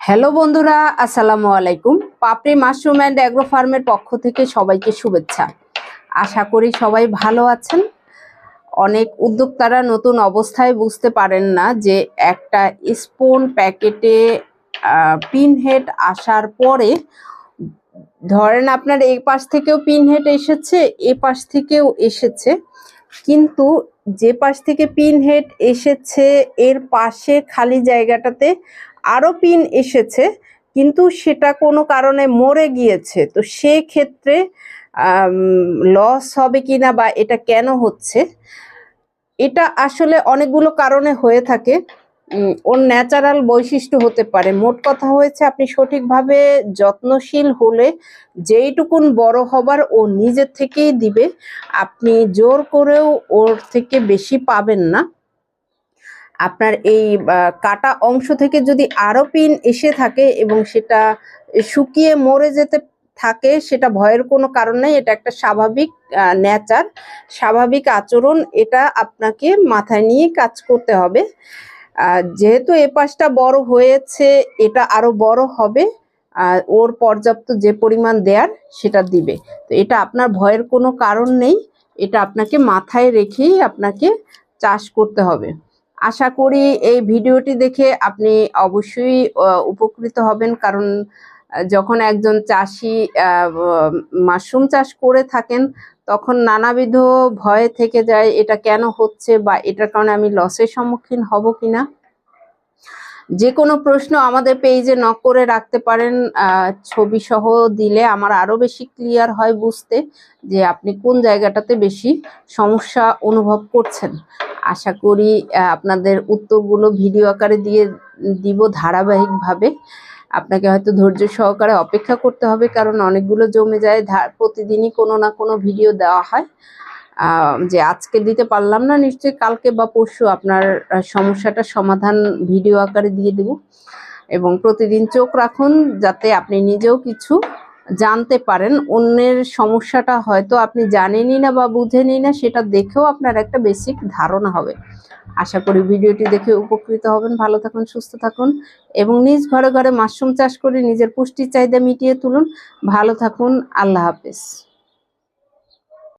Hello বন্ধুরা, আসসালামু আলাইকুম। পাপড়ি মাশরুম অ্যান্ড অ্যাগ্রো ফার্মের পক্ষ থেকে সবাইকে শুভেচ্ছা। আশা করি সবাই ভালো আছেন। অনেক উদ্যোক্তারা নতুন অবস্থায় বুঝতে পারেন না যে একটা স্পুন প্যাকেটে পিন হেড আসার পরে, ধরেন আপনার এই পাশ থেকেও পিন হেড এসেছে এ পাশ থেকেও এসেছে। কিন্তু যে পাশ থেকে পিন হেড এসেছে, এর পাশে খালি জায়গাটাতে আরও পিন এসেছে, কিন্তু সেটা কোনো কারণে মরে গিয়েছে। তো সেক্ষেত্রে লস হবে কি না বা এটা কেন হচ্ছে, এটা আসলে অনেকগুলো কারণে হয়ে থাকে। ওর ন্যাচারাল বৈশিষ্ট্য হতে পারে। মোট কথা হয়েছে, আপনি সঠিকভাবে যত্নশীল হলে যেইটুকুন বড় হবার ও নিজের থেকেই দিবে, আপনি জোর করেও ওর থেকে বেশি পাবেন না। আপনার এই কাটা অংশ থেকে যদি আরও পিন এসে থাকে এবং সেটা শুকিয়ে মরে যেতে থাকে, সেটা ভয়ের কোনো কারণ নেই, এটা একটা স্বাভাবিক নেচার স্বাভাবিক আচরণ, এটা আপনাকে মাথায় নিয়ে কাজ করতে হবে। যেহেতু এ পাশটা বড় হয়েছে, এটা আরও বড় হবে ওর পর্যাপ্ত যে পরিমাণ দেয়ার সেটা দিবে। তো এটা আপনার ভয়ের কোনো কারণ নেই, এটা আপনাকে মাথায় রেখেই আপনাকে চাষ করতে হবে। আশা করি এই ভিডিওটি দেখে আপনি অবশ্যই উপকৃত হবেন, কারণ যখন একজন চাষি মাশরুম চাষ করে থাকেন তখন নানাবিধ ভয় থেকে যায়, এটা কেন হচ্ছে বা এটার কারণে আমি লসের সম্মুখীন হব কিনা? যে কোনো প্রশ্ন আমাদের পেজে নক করে রাখতে পারেন। ছবি সহ দিলে আমার আরও বেশি ক্লিয়ার হয় বুঝতে যে আপনি কোন জায়গাটাতে বেশি সমস্যা অনুভব করছেন। আশা করি আপনাদের উত্তরগুলো ভিডিও আকারে দিয়ে দিব ধারাবাহিকভাবে। আপনাকে হয়তো ধৈর্য সহকারে অপেক্ষা করতে হবে, কারণ অনেকগুলো জমে যায়। প্রতিদিনই কোনো না কোনো ভিডিও দেওয়া হয়। যে আজকে দিতে পারলাম না, নিশ্চয়ই কালকে বা পরশু আপনার সমস্যাটা সমাধান ভিডিও আকারে দিয়ে দেব। এবং প্রতিদিন চোখ রাখুন, যাতে আপনি নিজেও কিছু জানতে পারেন। অন্যের সমস্যাটা হয়তো আপনি জানেনই না বা বুঝেনই না, সেটা দেখেও আপনার একটা বেসিক ধারণা হবে। আশা করি ভিডিওটি দেখে উপকৃত হবেন। ভালো থাকুন, সুস্থ থাকুন এবং নিজ ঘরে ঘরে মাশরুম চাষ করে নিজের পুষ্টির চাহিদা মিটিয়ে তুলুন। ভালো থাকুন, আল্লাহ হাফেজ।